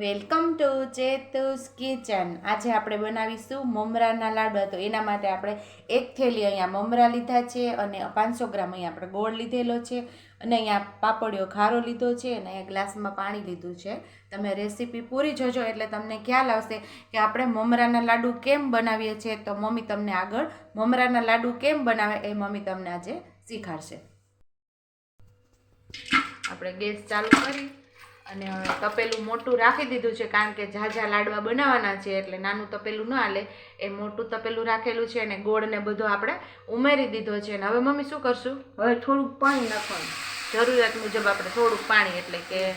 Welcome to ચેતુસ kitchen. આજે આપણે બનાવીશું મમરાના લાડવા. તો એના માટે આપણે એક થેલી અહીંયા મમરા લીધા છે અને પાંચસો ગ્રામ અહીંયા આપણે ગોળ લીધેલો છે અને અહીંયા પાપડિયો ખારો લીધો છે અને અહીંયા ગ્લાસમાં પાણી લીધું છે. તમે રેસીપી પૂરી જોજો એટલે તમને ખ્યાલ આવશે કે આપણે મમરાના લાડુ કેમ બનાવીએ છીએ. તો મમ્મી તમને આગળ મમરાના લાડુ કેમ બનાવે એ મમ્મી તમને આજે શીખાડશે. આપણે ગેસ ચાલુ કરી. અને તપેલું મોટું રાખી દીધું છે કારણ કે ઝાઝા લાડવા બનાવવાના છે એટલે નાનું તપેલું ન હાલે. એ મોટું તપેલું રાખેલું છે અને ગોળ ને બધું આપણે ઉમેરી દીધો છે. અને હવે મમ્મી શું કરશું? હવે થોડુંક પાણી નાખવાનું. જરૂરિયાત મુજબ આપણે થોડુંક પાણી એટલે કે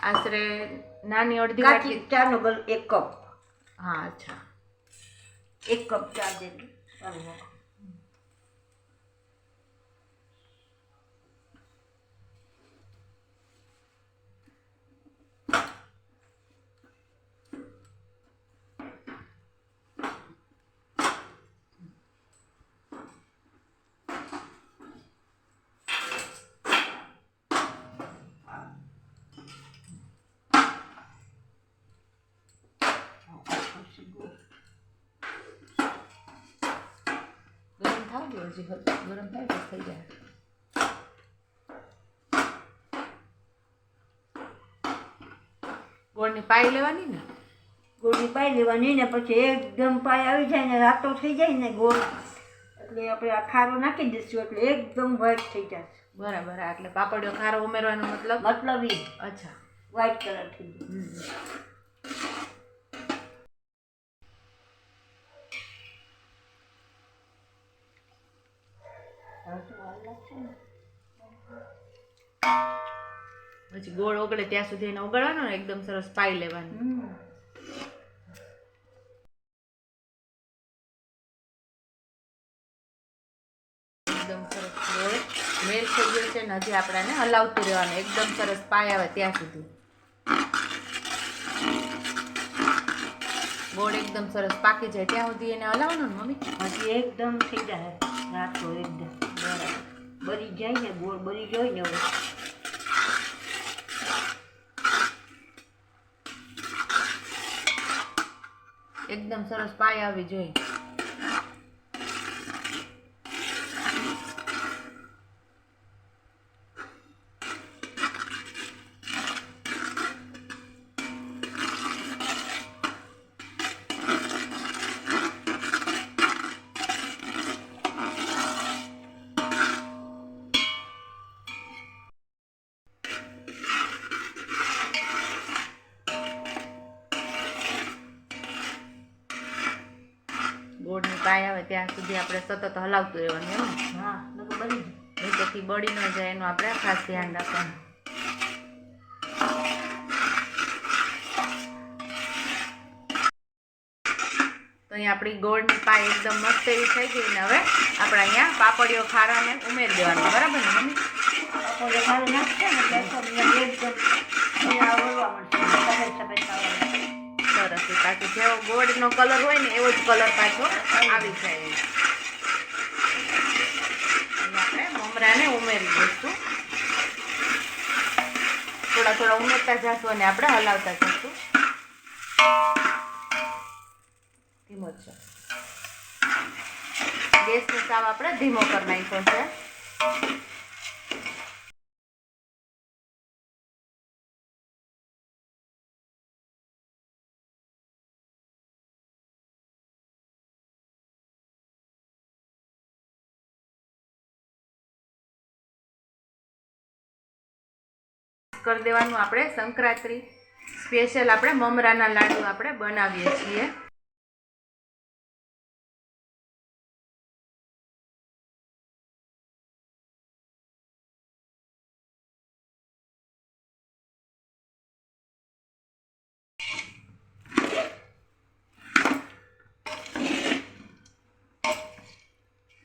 આશરે નાની અડધી વાટકી ચાનો ગલ એક કપ. હા અચ્છા. એક કપ ચા જેટલું. પાણી થાવ દો હજી ગરમ થાય તો થઈ જાય. ગોળની પાઈ લેવાની ને? ગોળની પાઈ લેવાની ને પછી એકદમ પાઈ આવી જાય ને રાતો થઈ જાય ને ગોળ. એટલે આપણે આ ખારો નાખી દઈશું એટલે એકદમ વ્હાઈટ થઈ જશે. બરાબર એટલે પાપડિયો ખારો ઉમેરવાનો મતલબ? મતલબ એ અચ્છા. વ્હાઈટ કલર થઈ જાય હમ. હવે તો વાર લાગશે ને. પછી ગોળ ઓગળે ત્યાં સુધી એને ઓગળવાનો ને એકદમ સરસ પાઈ લેવાનું. એકદમ સરસ ગોળ. મેલ ગયો છે ને હજી આપણે એને હલાવતું રહેવાનું. એકદમ સરસ પાય આવે ત્યાં સુધી. ગોળ એકદમ સરસ પાકી જાય. ત્યાં સુધી એને હલાવવાનું મમ્મી? હજી એકદમ થઈ રાતો એકદમ. બરાબર. બરી જાય ને ગોળ બરી જાય ને હવે. એકદમ સરસ પાય આવી જોઈએ પાય આવે ત્યાં સુધી આપણે સતત હલાવતું રહેવાનું એમ હા બળી નીચેથી બળી ન જાય એનું આપણે ખાસ ધ્યાન રાખવાનું. તો અહીંયા આપણી ગોળની પાય એકદમ મસ્ત એવી થઈ ગઈ ને હવે આપણે અહીંયા પાપડીઓ ખારાને ઉમેરી દેવાનું. બરાબર ને મમ્મી? પાપડીઓ ખારો નાખશે ને એટલે પાછું જેવો ગોળનો કલર હોય ને એવો જ કલર પાછો આવી જાય. આપણે મમરાને ઉમેરી દઈશું. થોડા થોડા ઉમેરતા જશું અને આપણે હલાવતા જશું. ધીમો છે છે. ગેસનો સાવ આપણે ધીમો કરી નાખ્યો છે. કરી દેવાનું આપણે સંક્રાંતિ સ્પેશિયલ આપણે મમરાના લાડુ આપણે બનાવીએ છીએ.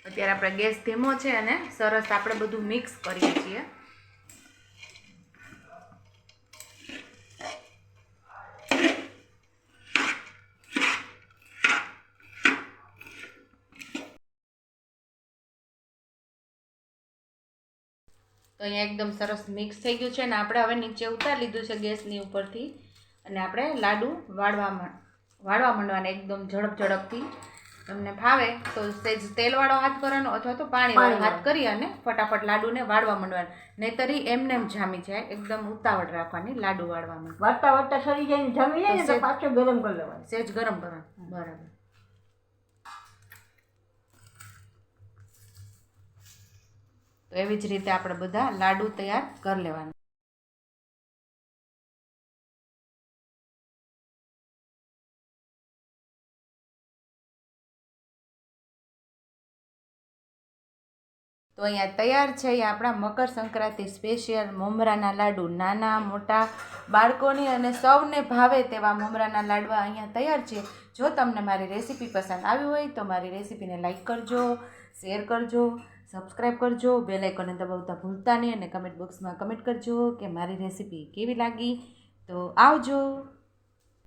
અત્યારે આપણે ગેસ ધીમો છે અને સરસ આપણે બધું મિક્સ કરીએ છીએ. તો અહીંયા એકદમ સરસ મિક્સ થઈ ગયું છે અને આપણે હવે નીચે ઉતારી લીધું છે ગેસની ઉપરથી. અને આપણે લાડુ વાળવા વાળવા માંડવાના એકદમ ઝડપ ઝડપથી તમને ફાવે તો સેજ તેલવાળો હાથ કરવાનો અથવા તો પાણીવાળો હાથ કરી અને ફટાફટ લાડુને વાળવા માંડવાના. નહીતરી એમને એમ જામી જાય એકદમ ઉતાવળ રાખવાની લાડુ વાળવામાં. વાળતા વાળતા સરી જાય ને જમી જાય ને પાછો ગરમ કરી લેવાનું. સેજ ગરમ કરવાનું. બરાબર. તો એવી જ રીતે આપણે બધા લાડુ તૈયાર કરી લેવાના. તો અહીંયા તૈયાર છે એ આપણા મકર સંક્રાંતિ સ્પેશિયલ મમરાના લાડુ. નાના, મોટા બાળકોની અને સૌને ભાવે તેવા મમરાના લાડવા અહીંયા તૈયાર છે. જો તમને મારી રેસીપી પસંદ આવી હોય તો મારી રેસીપીને લાઈક કરજો, શેર કરજો સબસ્ક્રાઈબ કરજો, બેલ આઇકોનને દબાવતા ભૂલતા નહીં અને કમેન્ટ બોક્સમાં કમેન્ટ કરજો કે મારી રેસીપી કેવી લાગી. તો આવજો.